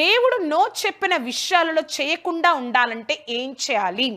దేవుడు నో చెప్పిన విషయాలలో చేయకుండా ఉండాలంటే ఏం చేయాలి?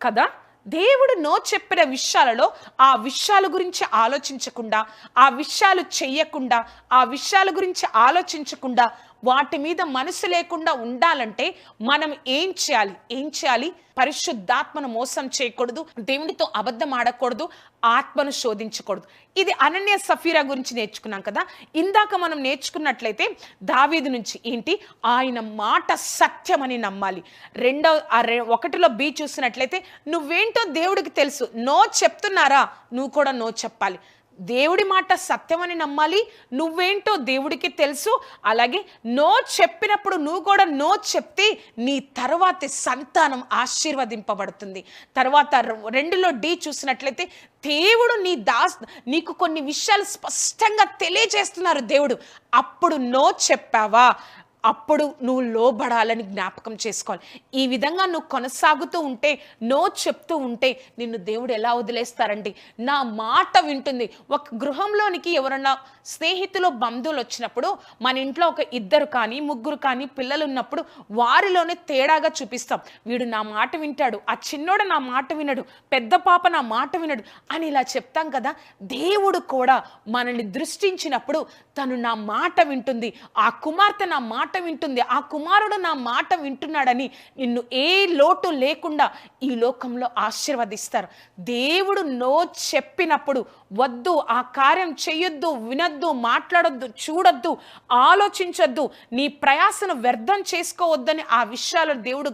కదా? దేవుడు నో చెప్పిన విషయాలలో ఆ విషయాల గురించి ఆలోచించకుండా ఆ విషయాలు చెయ్యకుండా ఆ విషయాల గురించి ఆలోచించకుండా వాటి మీద మనసు లేకుండా ఉండాలంటే మనం ఏం చేయాలి? ఏం చేయాలి? పరిశుద్ధాత్మను మోసం చేయకూడదు దేవునితో అబద్ధం ఆడకూడదు ఆత్మను శోధించకూడదు. ఇది అనన్య సఫీరా గురించి నేర్చుకున్నాం కదా? ఇందాక మనం నేర్చుకున్నట్లయితే దావీదు నుంచి ఏంటి? ఆయన మాట సత్యమని నమ్మాలి. రెండో ఒకటిలో బి చూసినట్లయితే నువ్వేంటో దేవుడికి తెలుసు. నో చెప్తున్నారా? నువ్వు కూడా నో చెప్పాలి. దేవుడి మాట సత్యమని నమ్మాలి. నువ్వేంటో దేవుడికి తెలుసు. అలాగే నో చెప్పినప్పుడు నువ్వు కూడా నో చెప్తే నీ తర్వాతి సంతానం ఆశీర్వదింపబడుతుంది. తర్వాత రెండులో డి చూసినట్లయితే దేవుడు నీ దాస్ నీకు కొన్ని విషయాలు స్పష్టంగా తెలియజేస్తున్నారు దేవుడు. అప్పుడు నో చెప్పావా? అప్పుడు నువ్వు లోబడాలని జ్ఞాపకం చేసుకోవాలి. ఈ విధంగా నువ్వు కొనసాగుతూ ఉంటే నో చెప్తూ ఉంటే నిన్ను దేవుడు ఎలా వదిలేస్తారండి? నా మాట వింటుంది. ఒక గృహంలోనికి ఎవరన్నా స్నేహితులు బంధువులు వచ్చినప్పుడు మన ఇంట్లో ఒక ఇద్దరు కానీ ముగ్గురు కానీ పిల్లలు ఉన్నప్పుడు వారిలోనే తేడాగా చూపిస్తాం. వీడు నా మాట వింటాడు ఆ చిన్నోడు నా మాట వినడు పెద్ద పాప నా మాట వినడు అని ఇలా చెప్తాం కదా? దేవుడు కూడా మనల్ని దృష్టించినప్పుడు తను నా మాట వింటుంది. ఆ కుమార్తె నా మాట వింటుంది. ఆ కుమారుడు నా మాట వింటున్నాడని నిన్ను ఏ లోటు లేకుండా ఈ లోకంలో ఆశీర్వదిస్తారు. దేవుడు నో చెప్పినప్పుడు వద్దు ఆ కార్యం చెయ్యొద్దు వినొద్దు మాట్లాడొద్దు చూడొద్దు ఆలోచించొద్దు నీ ప్రయాసను వ్యర్థం చేసుకోవద్దని ఆ విషయాలు దేవుడు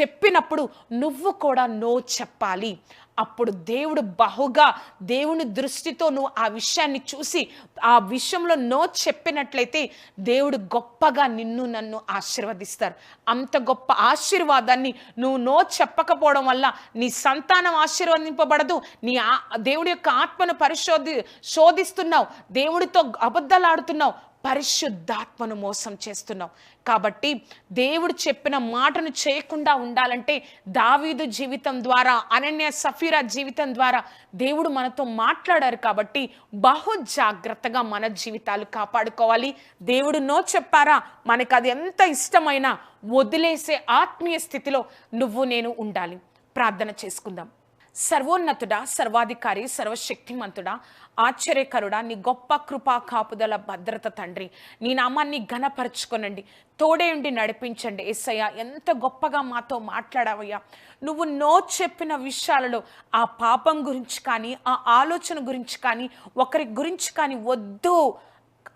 చెప్పినప్పుడు నువ్వు కూడా నో చెప్పాలి. అప్పుడు దేవుడు బహుగా దేవుని దృష్టితో నువ్వు ఆ విషయాన్ని చూసి ఆ విషయంలో నో చెప్పినట్లయితే దేవుడు గొప్పగా నిన్ను నన్ను ఆశీర్వదిస్తారు. అంత గొప్ప ఆశీర్వాదాన్ని నువ్వు నో చెప్పకపోవడం వల్ల నీ సంతానం ఆశీర్వదింపబడదు. నీ ఆ దేవుడి యొక్క ఆత్మను పరిశోధి శోధిస్తున్నావు. దేవుడితో అబద్ధాలు ఆడుతున్నావు. పరిశుద్ధాత్మను మోసం చేస్తున్నావు. కాబట్టి దేవుడు చెప్పిన మాటను చేయకుండా ఉండాలంటే దావీదు జీవితం ద్వారా అనన్య సఫీరా జీవితం ద్వారా దేవుడు మనతో మాట్లాడారు కాబట్టి బహు జాగ్రత్తగా మన జీవితాలు కాపాడుకోవాలి. దేవుడు నో చెప్పారా? మనకు అది ఎంత ఇష్టమైనా వదిలేసే ఆత్మీయ స్థితిలో నువ్వు నేను ఉండాలి. ప్రార్థన చేసుకుందాం. సర్వోన్నతుడా సర్వాధికారి సర్వశక్తిమంతుడా ఆశ్చర్యకరుడా నీ గొప్ప కృపా కాపుదల భద్రత తండ్రి. నీ నామాన్ని ఘనపరచుకొనండి. తోడే ఉండి నడిపించండి. ఎస్సయ్య ఎంత గొప్పగా మాతో మాట్లాడావయ్యా. నువ్వు నో చెప్పిన విషయాలలో ఆ పాపం గురించి కానీ ఆ ఆలోచన గురించి కానీ ఒకరి గురించి కానీ వద్దు.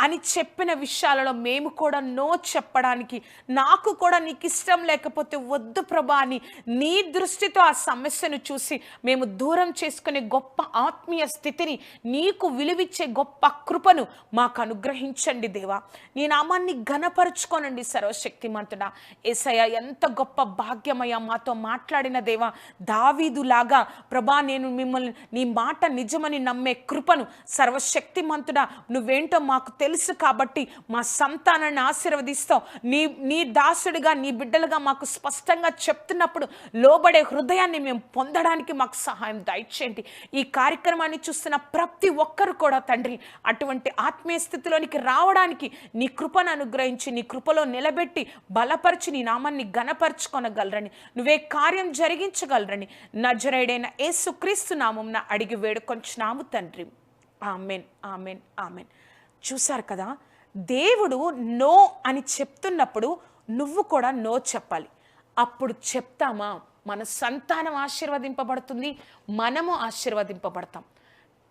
అని చెప్పిన విషయాలలో మేము కూడా నో చెప్పడానికి నాకు కూడా నీకు ఇష్టం లేకపోతే వద్దు ప్రభా అని నీ దృష్టితో ఆ సమస్యను చూసి మేము దూరం చేసుకునే గొప్ప ఆత్మీయ స్థితిని నీకు విలువిచ్చే గొప్ప కృపను మాకు అనుగ్రహించండి దేవా. నీ నామాన్ని ఘనపరుచుకోనండి సర్వశక్తిమంతుడా. ఏసయ్య ఎంత గొప్ప భాగ్యమయ్యా మాతో మాట్లాడిన దేవా. దావీదులాగా ప్రభా నేను మిమ్మల్ని నీ మాట నిజమని నమ్మే కృపను సర్వశక్తిమంతుడా. నువ్వేంటో మాకు తెలుసు కాబట్టి మా సంతానాన్ని ఆశీర్వదిస్తావు నీ నీ దాసుడిగా నీ బిడ్డలుగా మాకు స్పష్టంగా చెప్తున్నప్పుడు లోబడే హృదయాన్ని మేము పొందడానికి మాకు సహాయం దయచేయండి. ఈ కార్యక్రమాన్ని చూస్తున్న ప్రతి ఒక్కరు కూడా తండ్రి అటువంటి ఆత్మీయ స్థితిలోనికి రావడానికి నీ కృపను అనుగ్రహించి నీ కృపలో నిలబెట్టి బలపరిచి నీ నామాన్ని గనపరచుకొనగలరని నువ్వే కార్యం జరిగించగలరని నజరైడైన యేసుక్రీస్తు నామం అడిగి వేడుకొంచున్నాము తండ్రి. Amen amen amen. చూశారు కదా? దేవుడు నో అని చెప్తున్నప్పుడు నువ్వు కూడా నో చెప్పాలి. అప్పుడు చెప్తామా? మన సంతానం ఆశీర్వదింపబడుతుంది మనము ఆశీర్వదింపబడతాం.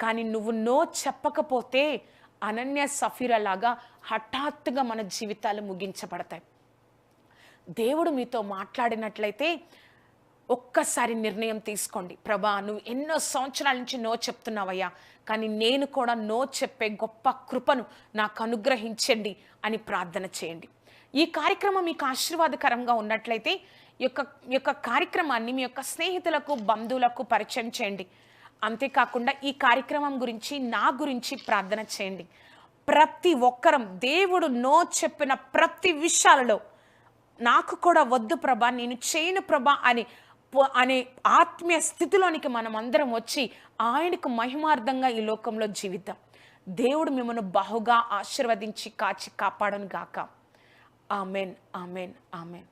కానీ నువ్వు నో చెప్పకపోతే అనన్య సఫీరలాగా హఠాత్తుగా మన జీవితాలు ముగించబడతాయి. దేవుడు మీతో మాట్లాడినట్లయితే ఒక్కసారి నిర్ణయం తీసుకోండి. ప్రభా నువ్వు ఎన్నో సంవత్సరాల నుంచి నో చెప్తున్నావయ్యా. కానీ నేను కూడా నో చెప్పే గొప్ప కృపను నాకు అనుగ్రహించండి అని ప్రార్థన చేయండి. ఈ కార్యక్రమం మీకు ఆశీర్వాదకరంగా ఉన్నట్లయితే ఈ యొక్క ఈ యొక్క కార్యక్రమాన్ని మీ యొక్క స్నేహితులకు బంధువులకు పరిచయం చేయండి. అంతేకాకుండా ఈ కార్యక్రమం గురించి నా గురించి ప్రార్థన చేయండి. ప్రతి ఒక్కరం దేవుడు నో చెప్పిన ప్రతి విషయాలలో నాకు కూడా వద్దు ప్రభా నేను చేయను ప్రభా అని అనే ఆత్మీయ స్థితిలోనికి మనం అందరం వచ్చి ఆయనకు మహిమార్థంగా ఈ లోకంలో జీవిద్దాం. దేవుడు మిమ్మల్ని బహుగా ఆశీర్వదించి కాచి కాపాడను గాక ఆమెన్ ఆమెన్ ఆమెన్.